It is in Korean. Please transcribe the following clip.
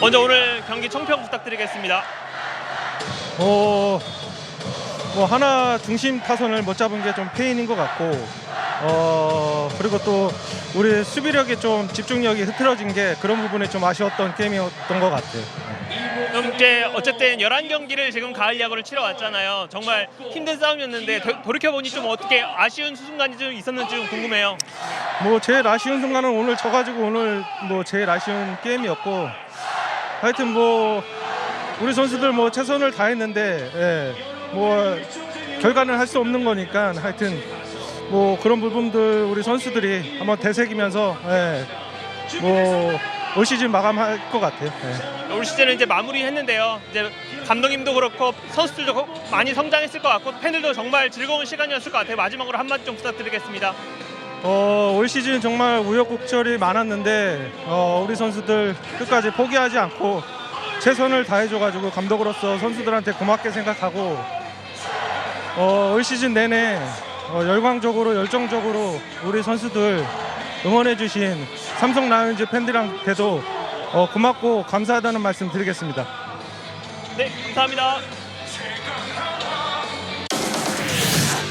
먼저 오늘 경기 총평 부탁드리겠습니다. 어, 뭐 하나 중심 타선을 못 잡은 게좀 페인인 것 같고, 어 그리고 또 우리 수비력이 좀 집중력이 흐트러진 게 그런 부분이 좀 아쉬웠던 게임이었던 것 같아요. 그럼 이제 어쨌든 11경기를 지금 가을 야구를 치러 왔잖아요. 정말 힘든 싸움이었는데 도- 돌이켜보니 좀 어떻게 아쉬운 순간이 좀 있었는지 좀 궁금해요. 뭐 제일 아쉬운 순간은 오늘 져가지고 오늘 뭐 제일 아쉬운 게임이었고, 하여튼 뭐 우리 선수들 뭐 최선을 다했는데, 예, 뭐 결과는 할 수 없는 거니까 하여튼 뭐 그런 부분들 우리 선수들이 한번 되새기면서, 예, 뭐올 시즌 마감할 것 같아요. 예. 올 시즌은 이제 마무리했는데요. 이제 감독님도 그렇고 선수들도 거- 많이 성장했을 것 같고 팬들도 정말 즐거운 시간이었을 것 같아요. 마지막으로 한마디 좀 부탁드리겠습니다. 어, 올 시즌 정말 우여곡절이 많았는데 어, 우리 선수들 끝까지 포기하지 않고 최선을 다해줘가지고 감독으로서 선수들한테 고맙게 생각하고 어, 올 시즌 내내 어, 열광적으로 열정적으로 우리 선수들 응원해주신 삼성 라이온즈 팬들한테도 어, 고맙고 감사하다는 말씀 드리겠습니다. 네, 감사합니다.